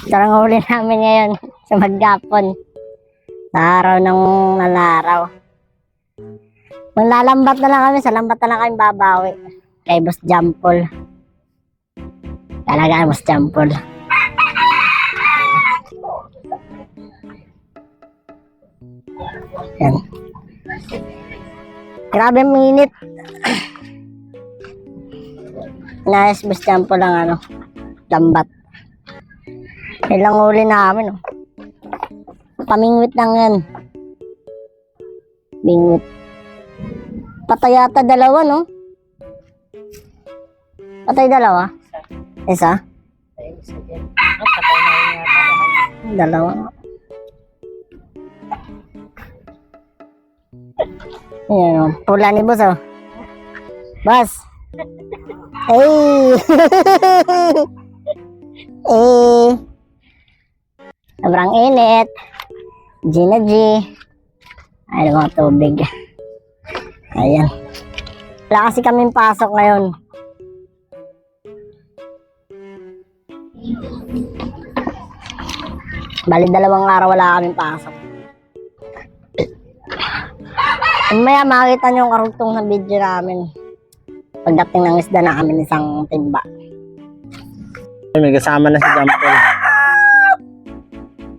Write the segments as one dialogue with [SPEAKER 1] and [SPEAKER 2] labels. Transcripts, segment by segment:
[SPEAKER 1] Ito ang huli namin ngayon sa maggapon. Sa araw ng nanaraw. Maglalambat na lang kami, sa lambat na lang kami babawi. Kay Boss Jampol. Talaga, Boss Jampol. Yan. Grabe ang minit. Nice, Boss Jampol lang ano. Lambat. Ilang huli namin, oh. Pamingwit lang yan. Bingwit. Patay yata dalawa, no? Patay dalawa? Isa? Dalawa. Ayan, oh. Pula ni boss, oh. Boss! Hey! eh! Sobrang init. Gina G. Ay, mga tubig. Ayan. Wala kasi kaming pasok ngayon. Bali, dalawang araw wala kaming pasok. Maya makita niyo yung karugtong sa video namin. Pagdating ng isda namin isang timba.
[SPEAKER 2] May kasama na si Jampol.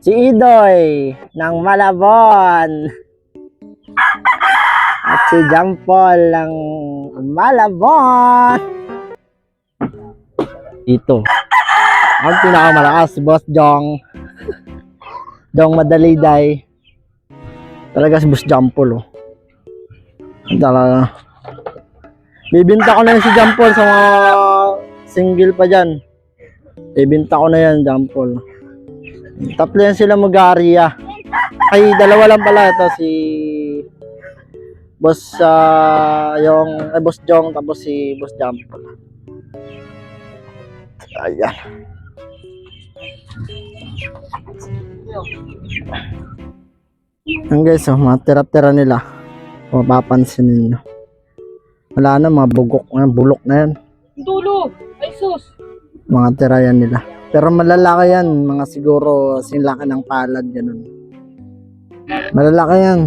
[SPEAKER 2] Si Idoy ng Malabon. At si Jampol ng Malabon. Dito. Ang pinakamalakas, Boss Jong. Jong Madaliday. Talaga si Boss Jampol, oh. Talaga. Bibinta ko na si Jampol sa mga single pa dyan. Ibinta ko na yan, Jampol. Tatlo yan sila mag-area. Ay, dalawa lang pala. Ito si Boss, ah, yung, eh, Boss Jong, tapos si Boss Jampol. Ayan. Ang guys, oh, mga tira-tira nila. Mapapansin ninyo. Wala na, mga bugok na, bulok na yan
[SPEAKER 3] Dulo! Ay sus!
[SPEAKER 2] mga tira yan nila. Pero malalaki yan, mga siguro sinlaki ng palad, ganun. Malalaki yan.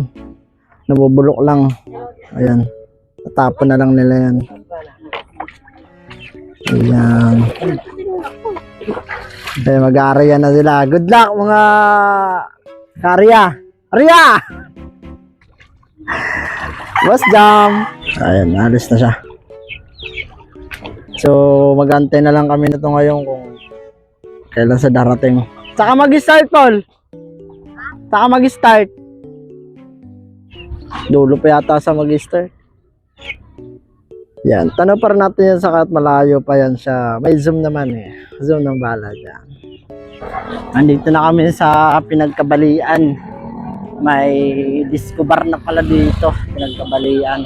[SPEAKER 2] Nabubulok lang. Ayan. Tatapon na lang nila yan. Ayan. Ay, mag-aarya na sila. Good luck, mga karya. Arya! Boss Jam! Ayan, alis na siya. So, magantay na lang kami nito ngayon kung kailan sa darating. Saka mag-start, Paul. Saka mag-start. Dulo pa yata sa mag-start. Yan, tanong pa rin natin yan sa kahit malayo pa yan siya. May zoom naman eh. Zoom ng bala dyan. Andito na kami sa pinagkabalian. May disco bar na pala dito. Pinagkabalian.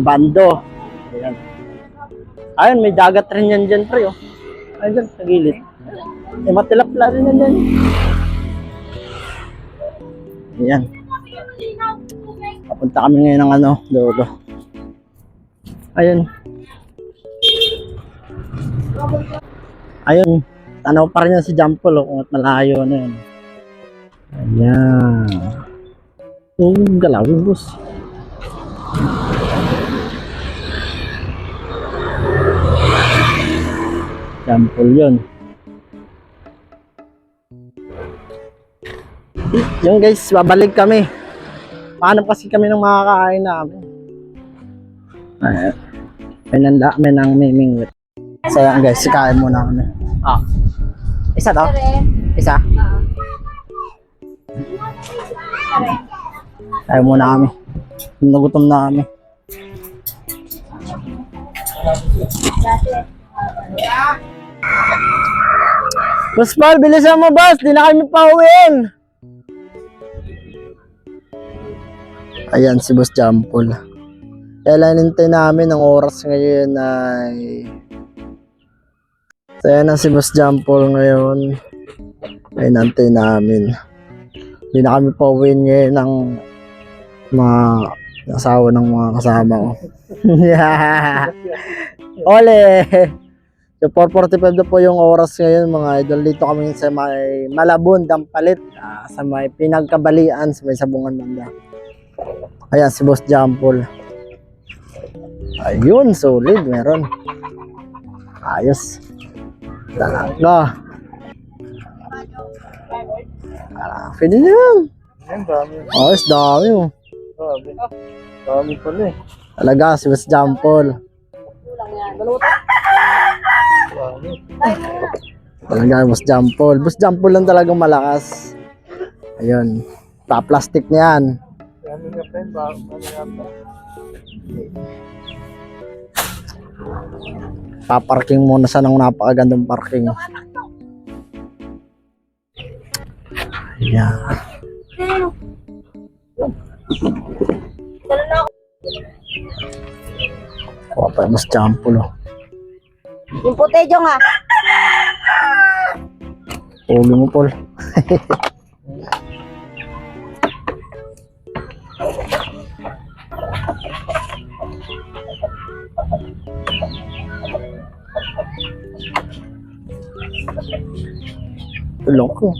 [SPEAKER 2] Bando. Ayan. Ayun, may dagat rin yan dyan, pre, oh. Ayun dyan, sa gilid. Eh, matilapla rin yan dyan. Ayan. Papunta kami ngayon ng ano, lolo. Ayun. Ayun. Tanaw pa rin yan si Jampol, oh, kung at malayo na yun. Ayan. Oh, galawin, boss. Sample yun. Yung guys, babalik kami. Paano kasi kami ng makakain namin? Ay, may nanda, may nang mimingwit. So yan guys, kain muna kami. Ah. Isa to? Isa? Kain muna kami. Nagutom na kami. Boss Paul, bilisan mo boss, di na kami pauwiin. Ayan si Boss Jampol. Kaya nintay namin ang oras ngayon ay... So ayan na si Boss Jampol ngayon. Ay nantay namin. Hindi na kami pauwiin ngayon ng mga asawa ng mga kasama ko. yeah. Ole! So 4.45 na po yung oras ngayon mga idol. Dito kami sa may Malabon, Dampalit. ah, sa may pinagkabalian sa may sabungan banda. Ayan si Boss Jampol. Ayun, solid. Meron. Ayos. Talaga. Ah, pwede na yan.
[SPEAKER 3] Ang dami.
[SPEAKER 2] Ayos, dami oh.
[SPEAKER 3] Dami. Dami pala eh.
[SPEAKER 2] Talaga, si Boss Jampol.
[SPEAKER 3] Dami.
[SPEAKER 2] Talaga, Boss Jampol. Boss Jampol lang talagang malakas. Ayun. Pa-plastic niya yan.
[SPEAKER 3] Dami nga pa yun. Ba- Ano nga pa?
[SPEAKER 2] Paparking muna sa ng napakagandang parking. Ayan. Kuha pa Boss Jampol oh.
[SPEAKER 4] Yung puti, Jong, ha?
[SPEAKER 2] Huwag mo, Paul. Tulog ko.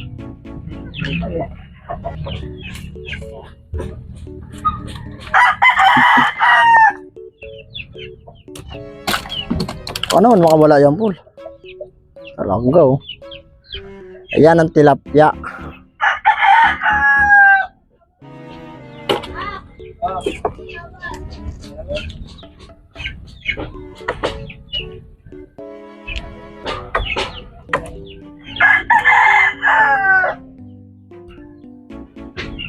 [SPEAKER 2] Ano naman makawala yan, Paul? Talaga, oh. Ayan ang tilapia.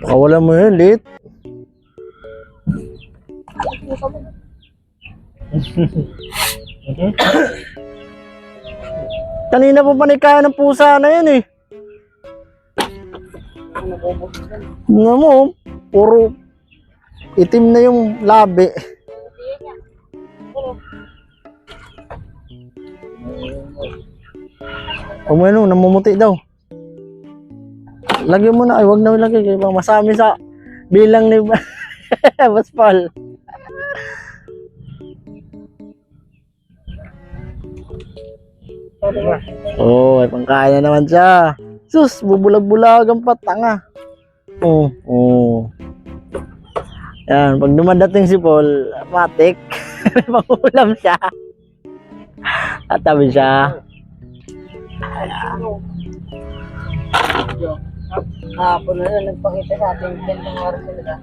[SPEAKER 2] Pakawala mo yun, lit. Kanina pa panikaya ng pusa na yun eh. Ano mo, puro itim na yung labi. O mo ano, namumuti daw. Lagyan mo na, ay wag na ilagay kay bang masami sa bilang ni Boss Paul. Oh, ay pangkaya naman siya. Sus, bubulag-bulagan pa, tanga. Oh, oh. Yan, pag dumadating si Paul, matik. Pangulam siya. Tatabi siya.
[SPEAKER 4] Hapon na nagpakita sa atin dyan ng oras talaga.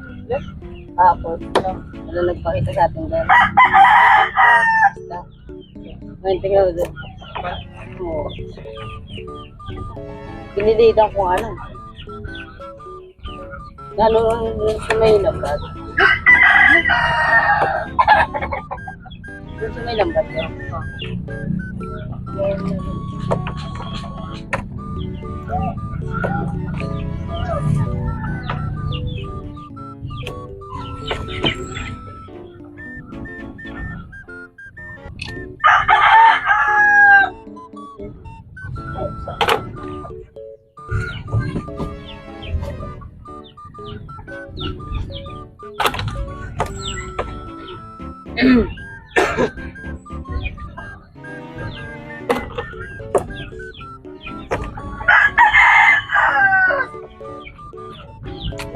[SPEAKER 4] Hapon, wala nagpakita sa atin. Basta. Ngayon tingnan mo dyan. Oo. Pinilitan ko ano. Lalo ang sa may lambat. Doon sa may lambat yun.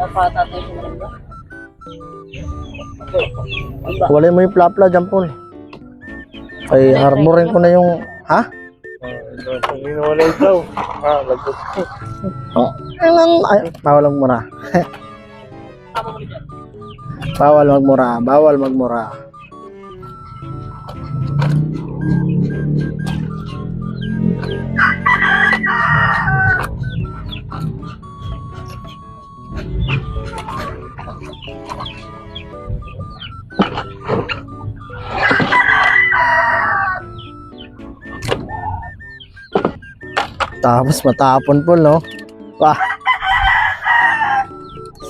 [SPEAKER 4] Dapat tatay ko lang ba?
[SPEAKER 2] Wala mo yung plapla dyan, Paul. Ay, armorin ko na yung... Ha?
[SPEAKER 3] Pag inawala ikaw. Ah, lagot.
[SPEAKER 2] Oh. Ayun, ay, bawal magmura. bawal magmura. Bawal magmura. Tapos matapon po, no? Pa.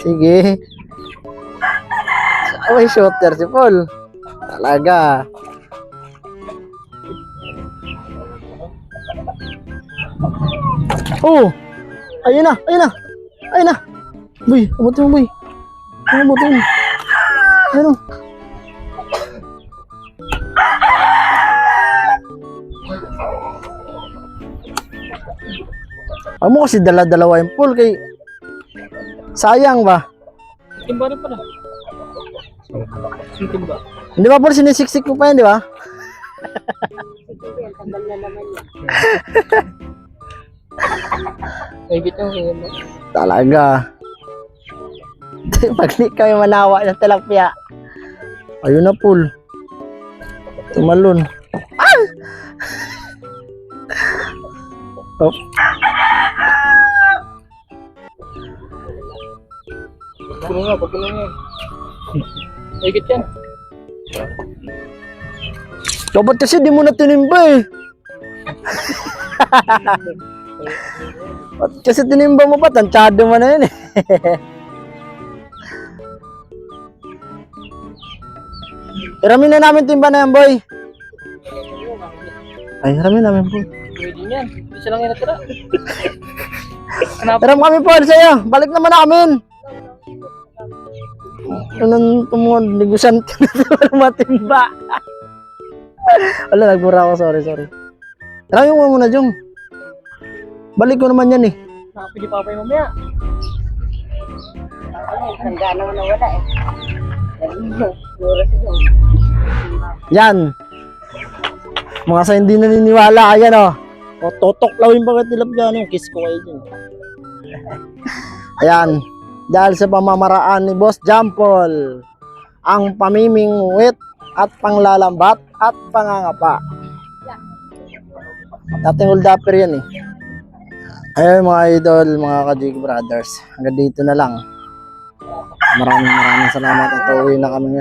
[SPEAKER 2] Sige. May shooter si Paul. Talaga. Oh! Ayun na! Ayun na! Ayun na! Boy, abutin mo, boy. Abutin mo. Ayun oh. Huwag mo kasi dala-dalawa yung pool kay sayang ba?
[SPEAKER 1] Timba rin pala. Timba.
[SPEAKER 2] Hindi ba pool sinisiksik mo pa yan, di ba?
[SPEAKER 1] Tagal na naman yan. Ay, bitaw ko yun.
[SPEAKER 2] Talaga. Pag di kami manawa ng tilapia. Ayun na pool. Tumalon. Ah! Oh,
[SPEAKER 1] Puno nga, pagpuno nga. Higit yan.
[SPEAKER 2] dapat kasi di mo na tinimba eh. Ba't kasi tinimba mo pa, tansyado mo na yun eh. Hiramin na namin timba na yan, boy. Ay, hiramin namin, boy.
[SPEAKER 1] Pwede yan. Isa lang yan natira. Hanap.
[SPEAKER 2] Kami, Paul, sa'yo. Balik naman namin. Anong tumuhan, negosyan na matimba. Wala, nagmura ako. Sorry, sorry. Hiramin mo muna, Jong. Balik ko naman yan eh.
[SPEAKER 1] Nakapili pa pa yung mamaya. Handa naman na wala eh.
[SPEAKER 2] Yan. Mga sa hindi naniniwala, ayan o. O, totoklawin ba tilap dyan? Yung kiss ko kayo dyan. ayan. Dahil sa pamamaraan ni Boss Jampol, ang pamimingwit at panglalambat at pangangapa. Dating old upper yan eh. Ayun mga idol, mga ka brothers. Hanggang dito na lang. Maraming maraming salamat at uuwi na kami ngayon.